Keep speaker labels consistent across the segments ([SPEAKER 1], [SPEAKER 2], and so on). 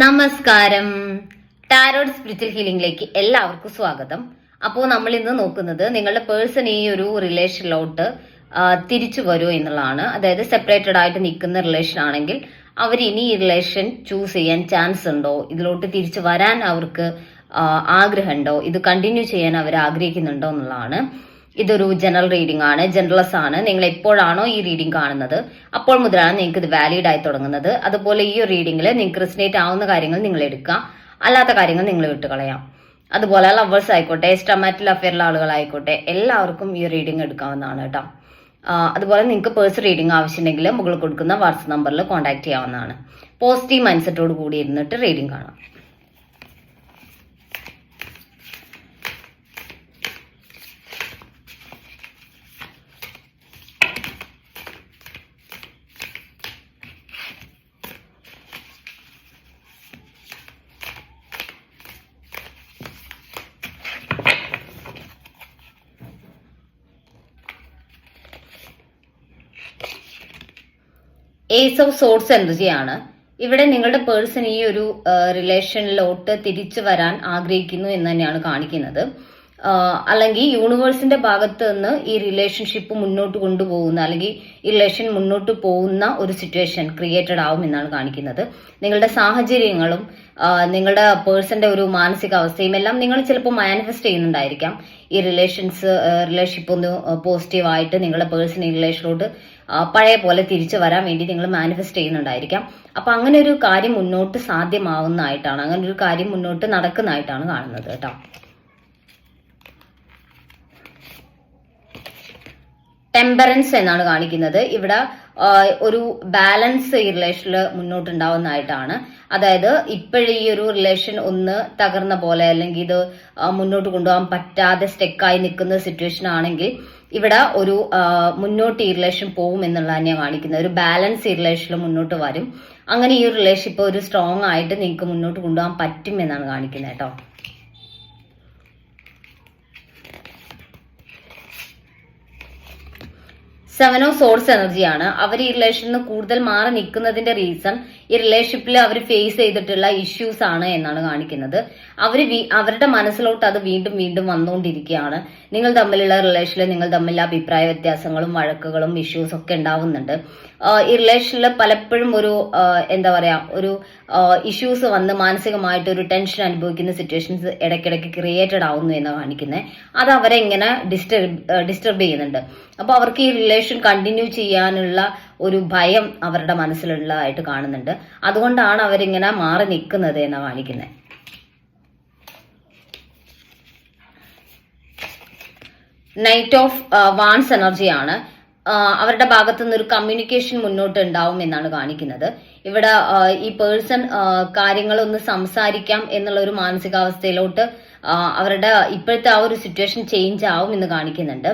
[SPEAKER 1] നമസ്കാരം. Tarot spiritual ഹീലിംഗിലേക്ക് എല്ലാവർക്കും സ്വാഗതം. അപ്പോൾ നമ്മൾ ഇന്ന് നോക്കുന്നത് നിങ്ങളുടെ പേഴ്സൺ ഈ ഒരു റിലേഷനിലോട്ട് തിരിച്ചു വരൂ എന്നുള്ളതാണ്. അതായത് സെപ്പറേറ്റഡ് ആയിട്ട് നിൽക്കുന്ന റിലേഷൻ ആണെങ്കിൽ അവർ ഇനി ഈ റിലേഷൻ ചൂസ് ചെയ്യാൻ ചാൻസ് ഉണ്ടോ? ഇതിലോട്ട് തിരിച്ചു വരാൻ അവർക്ക് ആഗ്രഹമുണ്ടോ? ഇത് കണ്ടിന്യൂ ചെയ്യാൻ അവർ ആഗ്രഹിക്കുന്നുണ്ടോ എന്നുള്ളതാണ്. ഇതൊരു ജനറൽ റീഡിംഗ് ആണ്. ജനറലസ് ആണ്. നിങ്ങൾ എപ്പോഴാണോ ഈ റീഡിംഗ് കാണുന്നത് അപ്പോൾ മുതലാണ് നിങ്ങൾക്ക് ഇത് വാലിഡ് ആയി തുടങ്ങുന്നത്. അതുപോലെ ഈ റീഡിംഗിൽ നിങ്ങൾക്ക് റിസ്നേറ്റ് ആവുന്ന കാര്യങ്ങൾ നിങ്ങൾ എടുക്കുക. അല്ലാത്ത കാര്യങ്ങൾ നിങ്ങൾ വിട്ടുകളയാം. അതുപോലെ ലവേഴ്സ് ആയിക്കോട്ടെ സ്റ്റമാറ്റിൽ അഫെയറിലെ ആളുകളായിക്കോട്ടെ എല്ലാവർക്കും ഈ റീഡിംഗ് എടുക്കാവുന്നതാണ് കേട്ടോ. അതുപോലെ നിങ്ങൾക്ക് പേഴ്സ് റീഡിംഗ് ആവശ്യമുണ്ടെങ്കിൽ മുകളിൽ കൊടുക്കുന്ന വാട്സപ്പ് നമ്പറിൽ കോൺടാക്ട് ചെയ്യാവുന്നതാണ്. പോസിറ്റീവ് മൈൻഡ് സെറ്റോട് കൂടി ഇരുന്നിട്ട് റീഡിംഗ് കാണാം. ഏസ് ഓഫ് സോർട്സ് എനർജിയാണ് ഇവിടെ നിങ്ങളുടെ പേഴ്സൺ ഈ ഒരു റിലേഷനിലോട്ട് തിരിച്ചു വരാൻ ആഗ്രഹിക്കുന്നു എന്ന് തന്നെയാണ് കാണിക്കുന്നത്. അല്ലെങ്കിൽ യൂണിവേഴ്സിന്റെ ഭാഗത്ത് നിന്ന് ഈ റിലേഷൻഷിപ്പ് മുന്നോട്ട് കൊണ്ടുപോകുന്ന അല്ലെങ്കിൽ ഈ റിലേഷൻ മുന്നോട്ട് പോകുന്ന ഒരു സിറ്റുവേഷൻ ക്രിയേറ്റഡ് ആവും എന്നാണ് കാണിക്കുന്നത്. നിങ്ങളുടെ സാഹചര്യങ്ങളും നിങ്ങളുടെ പേഴ്സന്റെ ഒരു മാനസികാവസ്ഥയും എല്ലാം നിങ്ങൾ ചിലപ്പോൾ മാനിഫെസ്റ്റ് ചെയ്യുന്നുണ്ടായിരിക്കാം. ഈ റിലേഷൻസ് റിലേഷൻഷിപ്പ് ഒന്ന് പോസിറ്റീവായിട്ട് നിങ്ങളുടെ പേഴ്സൺ ഈ റിലേഷനിലോട്ട് പഴയ പോലെ തിരിച്ചു വരാൻ വേണ്ടി നിങ്ങൾ മാനിഫെസ്റ്റ് ചെയ്യുന്നുണ്ടായിരിക്കാം. അപ്പൊ അങ്ങനെ ഒരു കാര്യം മുന്നോട്ട് സാധ്യമാവുന്നതായിട്ടാണ് അങ്ങനെ ഒരു കാര്യം മുന്നോട്ട് നടക്കുന്നതായിട്ടാണ് കാണുന്നത് കേട്ടോ. ടെമ്പറൻസ് എന്നാണ് കാണിക്കുന്നത്. ഇവിടെ ഒരു ബാലൻസ് ഈ റിലേഷനിൽ മുന്നോട്ടുണ്ടാവുന്നതായിട്ടാണ്. അതായത് ഇപ്പോഴീ ഒരു റിലേഷൻ ഒന്ന് തകർന്ന പോലെ അല്ലെങ്കിൽ ഇത് മുന്നോട്ട് കൊണ്ടുപോകാൻ പറ്റാതെ സ്റ്റെക്കായി നിൽക്കുന്ന സിറ്റുവേഷൻ ആണെങ്കിൽ ഇവിടെ ഒരു മുന്നോട്ട് ഈ റിലേഷൻ പോകും എന്നുള്ള തന്നെയാണ് കാണിക്കുന്നത്. ഒരു ബാലൻസ് ഈ റിലേഷനിൽ മുന്നോട്ട് വരും. അങ്ങനെ ഈ റിലേഷൻ ഇപ്പോൾ ഒരു സ്ട്രോങ് ആയിട്ട് നിങ്ങൾക്ക് മുന്നോട്ട് കൊണ്ടുപോകാൻ പറ്റും എന്നാണ് കാണിക്കുന്നത് കേട്ടോ. ഓഫ് സോഴ്സ് എനർജിയാണ്. അവർ ഈ റിലേഷനിൽ നിന്ന് കൂടുതൽ മാറി നിൽക്കുന്നതിന്റെ റീസൺ ഈ റിലേഷൻഷിപ്പിൽ അവർ ഫേസ് ചെയ്തിട്ടുള്ള ഇഷ്യൂസ് ആണ് എന്നാണ് കാണിക്കുന്നത്. അവർ അവരുടെ മനസ്സിലോട്ട് അത് വീണ്ടും വീണ്ടും വന്നുകൊണ്ടിരിക്കുകയാണ്. നിങ്ങൾ തമ്മിലുള്ള റിലേഷനിൽ നിങ്ങൾ തമ്മിൽ അഭിപ്രായ വ്യത്യാസങ്ങളും വഴക്കുകളും ഇഷ്യൂസ് ഒക്കെ ഉണ്ടാവുന്നുണ്ട്. ഈ റിലേഷനിൽ പലപ്പോഴും ഒരു എന്താ പറയാ ഒരു ഇഷ്യൂസ് വന്ന് മാനസികമായിട്ട് ഒരു ടെൻഷൻ അനുഭവിക്കുന്ന സിറ്റുവേഷൻസ് ഇടയ്ക്കിടയ്ക്ക് ക്രിയേറ്റഡ് ആവുന്നു എന്ന് കാണിക്കുന്നത് അത് അവരെ ഇങ്ങനെ ഡിസ്റ്റർബ് ഡിസ്റ്റർബ് ചെയ്യുന്നുണ്ട്. അപ്പോൾ അവർക്ക് ഈ റിലേഷൻ കണ്ടിന്യൂ ചെയ്യാനുള്ള ഒരു ഭയം അവരുടെ മനസ്സിലുള്ളതായിട്ട് കാണുന്നുണ്ട്. അതുകൊണ്ടാണ് അവരിങ്ങനെ മാറി നിൽക്കുന്നത് എന്ന് കാണിക്കുന്നത് നൈറ്റ് ഓഫ് വാൺസ് എനർജിയാണ് അവരുടെ ഭാഗത്തു നിന്ന് ഒരു കമ്മ്യൂണിക്കേഷൻ മുന്നോട്ട് ഉണ്ടാവും എന്നാണ് കാണിക്കുന്നത്. ഇവിടെ ഈ പേഴ്സൺ കാര്യങ്ങളൊന്ന് സംസാരിക്കാം എന്നുള്ള ഒരു മാനസികാവസ്ഥയിലോട്ട് അവരുടെ ഇപ്പോഴത്തെ ആ ഒരു സിറ്റുവേഷൻ ചേഞ്ച് ആവും എന്ന് കാണിക്കുന്നുണ്ട്.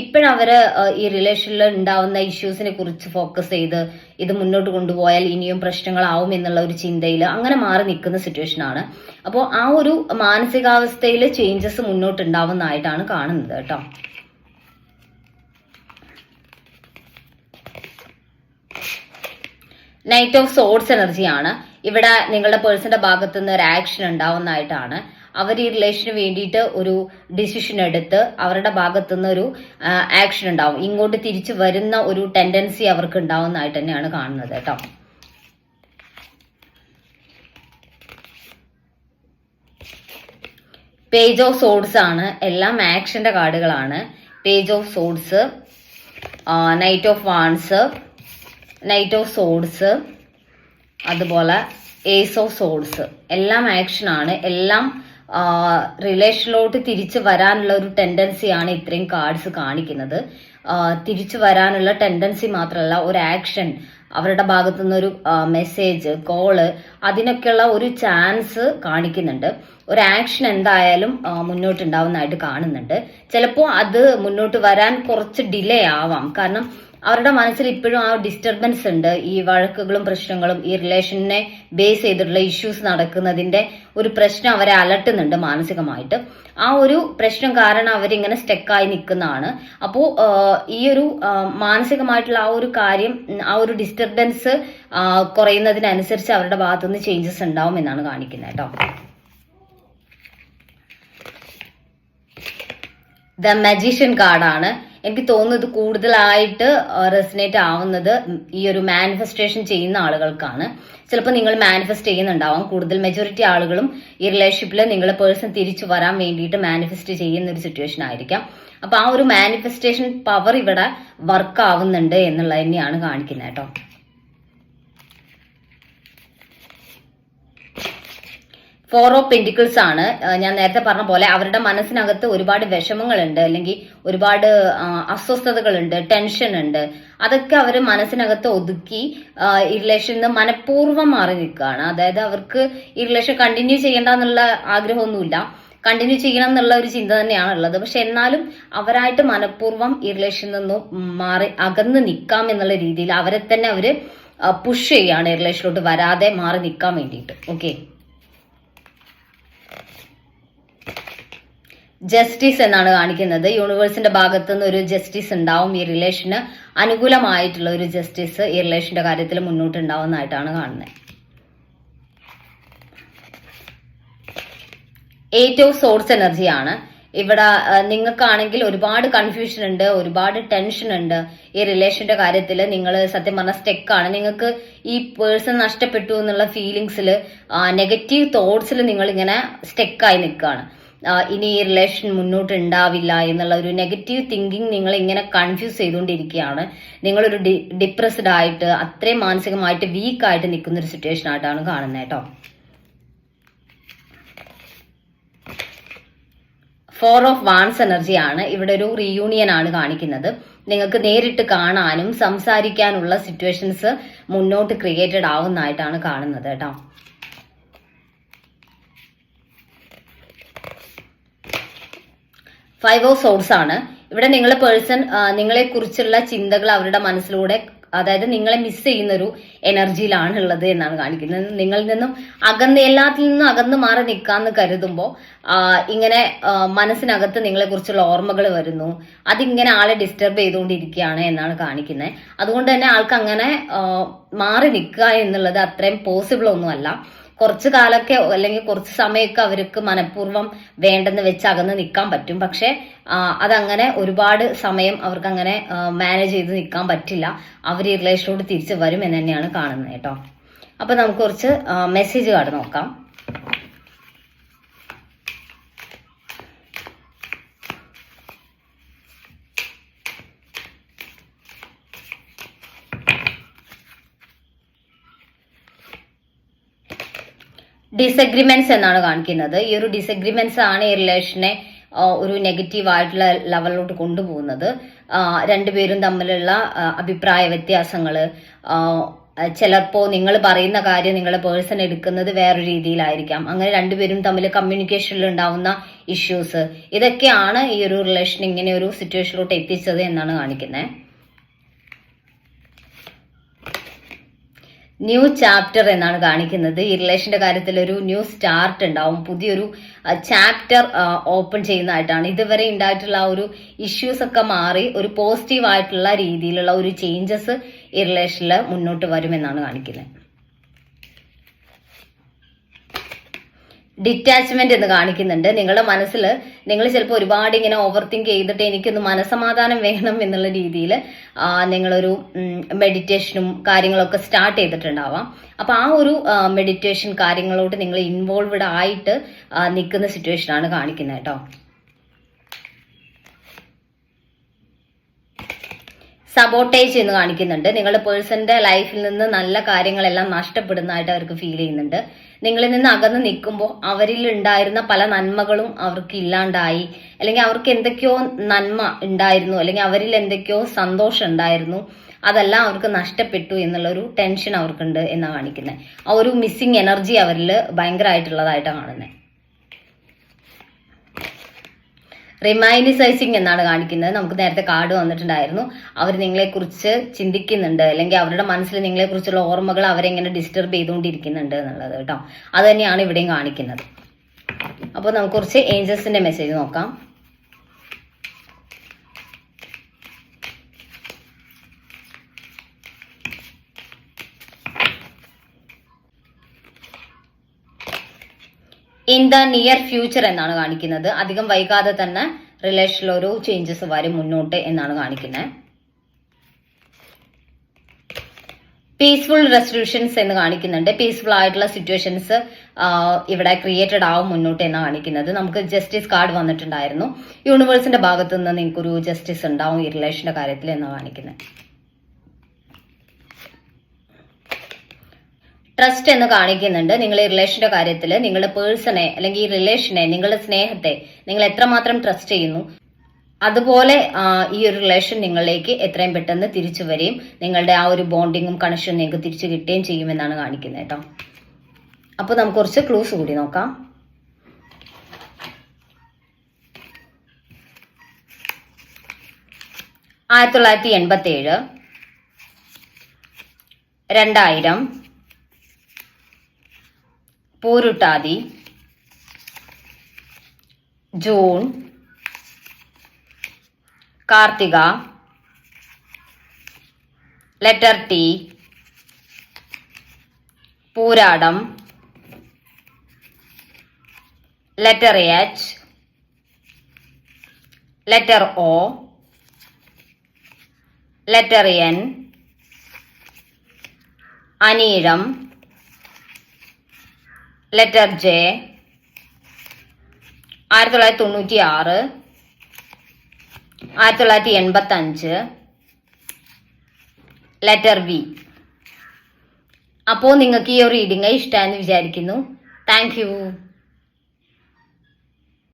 [SPEAKER 1] ഇപ്പോഴവര് ഈ റിലേഷനിൽ ഉണ്ടാവുന്ന ഇഷ്യൂസിനെ കുറിച്ച് ഫോക്കസ് ചെയ്ത് ഇത് മുന്നോട്ട് കൊണ്ടുപോയാൽ ഇനിയും പ്രശ്നങ്ങളാവും എന്നുള്ള ഒരു ചിന്തയിൽ അങ്ങനെ മാറി നിൽക്കുന്ന സിറ്റുവേഷൻ ആണ്. അപ്പോൾ ആ ഒരു മാനസികാവസ്ഥയിൽ ചേഞ്ചസ് മുന്നോട്ട് ഉണ്ടാവുന്നതായിട്ടാണ് കാണുന്നത് കേട്ടോ. നൈറ്റ് ഓഫ് സോർട്സ് എനർജിയാണ് ഇവിടെ നിങ്ങളുടെ പേഴ്സന്റെ ഭാഗത്തുനിന്ന് ഒരു ആക്ഷൻ ഉണ്ടാവുന്നതായിട്ടാണ്. അവർ ഈ റിലേഷന് വേണ്ടിയിട്ട് ഒരു ഡിസിഷൻ എടുത്ത് അവരുടെ ഭാഗത്തുനിന്ന് ഒരു ആക്ഷൻ ഉണ്ടാവും. ഇങ്ങോട്ട് തിരിച്ചു വരുന്ന ഒരു ടെൻഡൻസി അവർക്ക് ഉണ്ടാവുന്നതായിട്ട് തന്നെയാണ് കാണുന്നത് കേട്ടോ. പേജ് ഓഫ് സോഡ്സ് ആണ്. എല്ലാം ആക്ഷന്റെ കാർഡുകളാണ്. Page of swords knight of wands knight of swords അതുപോലെ ഏസ് ഓഫ് സോഡ്സ് എല്ലാം ആക്ഷൻ ആണ്. എല്ലാം റിലേഷനിലോട്ട് തിരിച്ചു വരാനുള്ള ഒരു ടെൻഡൻസിയാണ് ഇത്രയും കാർഡ്സ് കാണിക്കുന്നത്. തിരിച്ചു വരാനുള്ള ടെൻഡൻസി മാത്രമല്ല ഒരു ആക്ഷൻ അവരുടെ ഭാഗത്തുനിന്ന് ഒരു മെസ്സേജ് കോൾ അതിനൊക്കെയുള്ള ഒരു ചാൻസ് കാണിക്കുന്നുണ്ട്. ഒരു ആക്ഷൻ എന്തായാലും മുന്നോട്ടുണ്ടാവുന്നതായിട്ട് കാണുന്നുണ്ട്. ചിലപ്പോൾ അത് മുന്നോട്ട് വരാൻ കുറച്ച് ഡിലേ ആവാം. കാരണം അവരുടെ മനസ്സിൽ ഇപ്പോഴും ആ ഡിസ്റ്റർബൻസ് ഉണ്ട്. ഈ വഴക്കുകളും പ്രശ്നങ്ങളും ഈ റിലേഷനെ ബേസ് ചെയ്തിട്ടുള്ള ഇഷ്യൂസ് നടക്കുന്നതിന്റെ ഒരു പ്രശ്നം അവരെ അലട്ടുന്നുണ്ട് മാനസികമായിട്ട്. ആ ഒരു പ്രശ്നം കാരണം അവരിങ്ങനെ സ്റ്റെക്കായി നിൽക്കുന്നതാണ്. അപ്പോൾ ഈ ഒരു മാനസികമായിട്ടുള്ള ആ ഒരു കാര്യം ആ ഒരു ഡിസ്റ്റർബൻസ് കുറയുന്നതിനനുസരിച്ച് അവരുടെ ഭാഗത്തുനിന്ന് ചേഞ്ചസ് ഉണ്ടാവും എന്നാണ് കാണിക്കുന്നത് കേട്ടോ. ദ മജീഷ്യൻ കാർഡാണ് എനിക്ക് തോന്നുന്നത് കൂടുതലായിട്ട് റെസിനേറ്റ് ആവുന്നത് ഈ ഒരു മാനിഫെസ്റ്റേഷൻ ചെയ്യുന്ന ആളുകൾക്കാണ്. ചിലപ്പോൾ നിങ്ങൾ മാനിഫെസ്റ്റ് ചെയ്യുന്നുണ്ടാവാം. കൂടുതൽ മെജോറിറ്റി ആളുകളും ഈ റിലേഷൻഷിപ്പിൽ നിങ്ങളെ പേഴ്സൺ തിരിച്ചു വരാൻ വേണ്ടിയിട്ട് മാനിഫെസ്റ്റ് ചെയ്യുന്ന ഒരു സിറ്റുവേഷൻ ആയിരിക്കാം. അപ്പൊ ആ ഒരു മാനിഫെസ്റ്റേഷൻ പവർ ഇവിടെ വർക്ക് ആവുന്നുണ്ട് എന്നുള്ളത് തന്നെയാണ് കാണിക്കുന്നത് കേട്ടോ. ഫോർ ഓഫ് പെന്റിക്കിൾസ് ആണ്. ഞാൻ നേരത്തെ പറഞ്ഞ പോലെ അവരുടെ മനസ്സിനകത്ത് ഒരുപാട് വിഷമങ്ങളുണ്ട്. അല്ലെങ്കിൽ ഒരുപാട് അസ്വസ്ഥതകളുണ്ട് ടെൻഷൻ ഉണ്ട്. അതൊക്കെ അവർ മനസ്സിനകത്ത് ഒതുക്കി ഈ റിലേഷനിൽ നിന്ന് മനഃപൂർവം മാറി നിൽക്കുകയാണ്. അതായത് അവർക്ക് ഈ റിലേഷൻ കണ്ടിന്യൂ ചെയ്യേണ്ട എന്നുള്ള ആഗ്രഹമൊന്നുമില്ല. കണ്ടിന്യൂ ചെയ്യണം എന്നുള്ള ഒരു ചിന്ത തന്നെയാണ് ഉള്ളത് പക്ഷെ എന്നാലും അവരായിട്ട് മനഃപൂർവം ഈ റിലേഷനിൽ നിന്നും മാറി അകന്ന് നിൽക്കാം എന്നുള്ള രീതിയിൽ അവരെ തന്നെ അവർ പുഷ് ചെയ്യാണ് ഈ റിലേഷനിലോട്ട് വരാതെ മാറി നിൽക്കാൻ വേണ്ടിയിട്ട്. ഓക്കെ ജസ്റ്റിസ് എന്നാണ് കാണിക്കുന്നത്. യൂണിവേഴ്സിന്റെ ഭാഗത്തു നിന്ന് ഒരു ജസ്റ്റിസ് ഉണ്ടാവും. ഈ റിലേഷന് അനുകൂലമായിട്ടുള്ള ഒരു ജസ്റ്റിസ് ഈ റിലേഷന്റെ കാര്യത്തിൽ മുന്നോട്ട് ഉണ്ടാവുന്നതായിട്ടാണ് കാണുന്നത് എയ്റ്റ് ഓഫ് സോഴ്സ് എനർജിയാണ് ഇവിടെ നിങ്ങൾക്കാണെങ്കിൽ ഒരുപാട് കൺഫ്യൂഷൻ ഉണ്ട് ഒരുപാട് ടെൻഷൻ ഉണ്ട്. ഈ റിലേഷന്റെ കാര്യത്തിൽ നിങ്ങൾ സത്യം പറഞ്ഞ സ്റ്റെക്കാണ് നിങ്ങൾക്ക് ഈ പേഴ്സൺ നഷ്ടപ്പെട്ടു എന്നുള്ള ഫീലിങ്സിൽ നെഗറ്റീവ് തോട്ട്സിൽ നിങ്ങൾ ഇങ്ങനെ സ്റ്റെക്കായി നിൽക്കുകയാണ്. ഇനി ഈ റിലേഷൻ മുന്നോട്ട് ഉണ്ടാവില്ല എന്നുള്ള ഒരു നെഗറ്റീവ് തിങ്കിങ് നിങ്ങൾ ഇങ്ങനെ കൺഫ്യൂസ് ചെയ്തുകൊണ്ടിരിക്കുകയാണ്. നിങ്ങളൊരു ഡി ഡിപ്രസ്ഡ് ആയിട്ട് അത്രയും മാനസികമായിട്ട് വീക്ക് ആയിട്ട് നിൽക്കുന്ന ഒരു സിറ്റുവേഷൻ ആയിട്ടാണ് കാണുന്നത് കേട്ടോ. ഫോർ ഓഫ് വാൺസ് എനർജിയാണ് ഇവിടെ ഒരു റീയൂണിയൻ ആണ് കാണിക്കുന്നത്. നിങ്ങൾക്ക് നേരിട്ട് കാണാനും സംസാരിക്കാനുള്ള സിറ്റുവേഷൻസ് മുന്നോട്ട് ക്രിയേറ്റഡ് ആവുന്നതായിട്ടാണ് കാണുന്നത് കേട്ടോ. ഫൈവ് ഓഫ് സോൺസ് ആണ്. ഇവിടെ നിങ്ങളെ പേഴ്സൺ നിങ്ങളെ കുറിച്ചുള്ള ചിന്തകൾ അവരുടെ മനസ്സിലൂടെ അതായത് നിങ്ങളെ മിസ് ചെയ്യുന്ന ഒരു എനർജിയിലാണ് ഉള്ളത് എന്നാണ് കാണിക്കുന്നത്. നിങ്ങളിൽ നിന്നും അകന്ന് എല്ലാത്തിൽ നിന്നും അകന്ന് മാറി നിൽക്കാന്ന് കരുതുമ്പോൾ ഇങ്ങനെ മനസ്സിനകത്ത് നിങ്ങളെ കുറിച്ചുള്ള ഓർമ്മകൾ വരുന്നു. അതിങ്ങനെ ആളെ ഡിസ്റ്റർബ് ചെയ്തുകൊണ്ടിരിക്കുകയാണ് എന്നാണ് കാണിക്കുന്നത്. അതുകൊണ്ട് തന്നെ ആൾക്ക് അങ്ങനെ മാറി നിൽക്കുക എന്നുള്ളത് അത്രയും പോസിബിൾ ഒന്നുമല്ല. കുറച്ച് കാലമൊക്കെ അല്ലെങ്കിൽ കുറച്ച് സമയമൊക്കെ അവർക്ക് മനഃപൂർവം വേണ്ടെന്ന് വെച്ച് അകന്ന് നിൽക്കാൻ പറ്റും. പക്ഷെ അതങ്ങനെ ഒരുപാട് സമയം അവർക്ക് അങ്ങനെ മാനേജ് ചെയ്ത് നിൽക്കാൻ പറ്റില്ല. അവർ ഈ റിലേഷനോട് തിരിച്ച് വരും എന്ന് തന്നെയാണ് കാണുന്നത് കേട്ടോ. അപ്പൊ നമുക്ക് കുറച്ച് മെസ്സേജ് കാർഡ് നോക്കാം. ഡിസഗ്രിമെന്റ്സ് എന്നാണ് കാണിക്കുന്നത്. ഈ ഒരു ഡിസഗ്രിമെന്റ്സ് ആണ് ഈ റിലേഷനെ ഒരു നെഗറ്റീവ് ആയിട്ടുള്ള ലെവലിലോട്ട് കൊണ്ടുപോകുന്നത്. രണ്ടുപേരും തമ്മിലുള്ള അഭിപ്രായ വ്യത്യാസങ്ങൾ ചിലപ്പോൾ ചിലപ്പോ നിങ്ങൾ പറയുന്ന കാര്യം നിങ്ങളുടെ പേഴ്സൺ എടുക്കുന്നത് വേറൊരു രീതിയിലായിരിക്കാം. അങ്ങനെ രണ്ടുപേരും തമ്മിൽ കമ്മ്യൂണിക്കേഷനിൽ ഉണ്ടാവുന്ന ഇഷ്യൂസ് ഇതൊക്കെയാണ് ഈ ഒരു റിലേഷൻ ഇങ്ങനെ ഒരു സിറ്റുവേഷനിലോട്ട് എത്തിച്ചത് എന്നാണ് കാണിക്കുന്നത് ന്യൂ ചാപ്റ്റർ എന്നാണ് കാണിക്കുന്നത്. ഈ റിലേഷന്റെ കാര്യത്തിൽ ഒരു ന്യൂ സ്റ്റാർട്ട് ഉണ്ടാവും. പുതിയൊരു ചാപ്റ്റർ ഓപ്പൺ ചെയ്യുന്നതായിട്ടാണ്. ഇതുവരെ ഉണ്ടായിട്ടുള്ള ആ ഒരു ഇഷ്യൂസ് ഒക്കെ മാറി ഒരു പോസിറ്റീവ് ആയിട്ടുള്ള രീതിയിലുള്ള ഒരു ചേഞ്ചസ് ഈ റിലേഷനിൽ മുന്നോട്ട് വരുമെന്നാണ് കാണിക്കുന്നത്. ഡിറ്റാച്ച്മെന്റ് എന്ന് കാണിക്കുന്നുണ്ട്. നിങ്ങളുടെ മനസ്സിൽ നിങ്ങൾ ചിലപ്പോൾ ഒരുപാട് ഇങ്ങനെ ഓവർ തിങ്ക് ചെയ്തിട്ട് എനിക്കൊന്ന് മനസമാധാനം വേണം എന്നുള്ള രീതിയിൽ നിങ്ങളൊരു മെഡിറ്റേഷനും കാര്യങ്ങളൊക്കെ സ്റ്റാർട്ട് ചെയ്തിട്ടുണ്ടാവാം. അപ്പൊ ആ ഒരു മെഡിറ്റേഷൻ കാര്യങ്ങളോട് നിങ്ങൾ ഇൻവോൾവ്ഡ് ആയിട്ട് നിൽക്കുന്ന സിറ്റുവേഷൻ ആണ് കാണിക്കുന്നത് കേട്ടോ. സബോട്ടേജ് എന്ന് കാണിക്കുന്നുണ്ട്. നിങ്ങളുടെ പേഴ്സന്റെ ലൈഫിൽ നിന്ന് നല്ല കാര്യങ്ങളെല്ലാം നഷ്ടപ്പെടുന്നതായിട്ട് അവർക്ക് ഫീൽ ചെയ്യുന്നുണ്ട്. നിങ്ങളിൽ നിന്ന് അകന്ന് നിൽക്കുമ്പോൾ അവരിൽ ഉണ്ടായിരുന്ന പല നന്മകളും അവർക്ക് ഇല്ലാണ്ടായി. അല്ലെങ്കിൽ അവർക്ക് എന്തൊക്കെയോ നന്മ ഉണ്ടായിരുന്നു. അല്ലെങ്കിൽ അവരിൽ എന്തൊക്കെയോ സന്തോഷം ഉണ്ടായിരുന്നു. അതെല്ലാം അവർക്ക് നഷ്ടപ്പെട്ടു എന്നുള്ളൊരു ടെൻഷൻ അവർക്കുണ്ട് എന്നാണ് കാണിക്കുന്നത്. ആ ഒരു മിസ്സിങ് എനർജി അവരിൽ ഭയങ്കരമായിട്ടുള്ളതായിട്ടാണ് കാണുന്നത്. റിമൈൻഡൈസിങ് എന്നാണ് കാണിക്കുന്നത്. നമുക്ക് നേരത്തെ കാർഡ് വന്നിട്ടുണ്ടായിരുന്നു. അവർ നിങ്ങളെ കുറിച്ച് ചിന്തിക്കുന്നുണ്ട്. അല്ലെങ്കിൽ അവരുടെ മനസ്സിൽ നിങ്ങളെ കുറിച്ചുള്ള ഓർമ്മകൾ അവരെങ്ങനെ ഡിസ്റ്റർബ് ചെയ്തുകൊണ്ടിരിക്കുന്നുണ്ട് എന്നുള്ളത് കേട്ടോ. അത് തന്നെയാണ് ഇവിടെയും കാണിക്കുന്നത്. അപ്പോൾ നമുക്ക് കുറച്ച് ഏഞ്ചൽസിന്റെ മെസ്സേജ് നോക്കാം. ഇൻ ദ നിയർ ഫ്യൂച്ചർ എന്നാണ് കാണിക്കുന്നത്. അധികം വൈകാതെ തന്നെ റിലേഷനിൽ ഓരോ ചേഞ്ചസ് വരും മുന്നോട്ട് എന്നാണ് കാണിക്കുന്നത്. പീസ്ഫുൾ റെസൊല്യൂഷൻസ് എന്ന് കാണിക്കുന്നുണ്ട്. പീസ്ഫുൾ ആയിട്ടുള്ള സിറ്റുവേഷൻസ് ഇവിടെ ക്രിയേറ്റഡ് ആവും മുന്നോട്ട് എന്ന് കാണിക്കുന്നത്. നമുക്ക് ജസ്റ്റിസ് കാർഡ് വന്നിട്ടുണ്ടായിരുന്നു. യൂണിവേഴ്സിന്റെ ഭാഗത്തു നിന്ന് നിങ്ങൾക്കൊരു ജസ്റ്റിസ് ഉണ്ടാവും ഈ റിലേഷന്റെ കാര്യത്തിൽ എന്ന് കാണിക്കുന്നത്. ട്രസ്റ്റ് എന്ന് കാണിക്കുന്നുണ്ട്. നിങ്ങൾ ഈ റിലേഷന്റെ കാര്യത്തിൽ നിങ്ങളുടെ പേഴ്സണെ അല്ലെങ്കിൽ ഈ റിലേഷനെ നിങ്ങളുടെ സ്നേഹത്തെ നിങ്ങൾ എത്രമാത്രം ട്രസ്റ്റ് ചെയ്യുന്നു. അതുപോലെ ഈ ഒരു റിലേഷൻ നിങ്ങളിലേക്ക് എത്രയും പെട്ടെന്ന് തിരിച്ചു വരികയും നിങ്ങളുടെ ആ ഒരു ബോണ്ടിങ്ങും കണക്ഷനും നിങ്ങൾക്ക് തിരിച്ചു കിട്ടുകയും ചെയ്യുമെന്നാണ് കാണിക്കുന്നത് കേട്ടോ. അപ്പോൾ നമുക്ക് കുറച്ച് ക്ലൂസ് കൂടി നോക്കാം. ആയിരത്തി തൊള്ളായിരത്തി എൺപത്തി ഏഴ് രണ്ടായിരം. പൂരുട്ടാതി. June. Karthika. Letter T. Pooradam. Letter H. Letter O. Letter N. അനീഴം. Letter J ആയിരത്തി തൊള്ളായിരത്തി തൊണ്ണൂറ്റി ആറ് ആയിരത്തി തൊള്ളായിരത്തി എൺപത്തി അഞ്ച് ലെറ്റർ വി അപ്പോൾ നിങ്ങൾക്ക് ഈ ഒരു റീഡിങ് ഇഷ്ടമായെന്ന് വിചാരിക്കുന്നു. താങ്ക്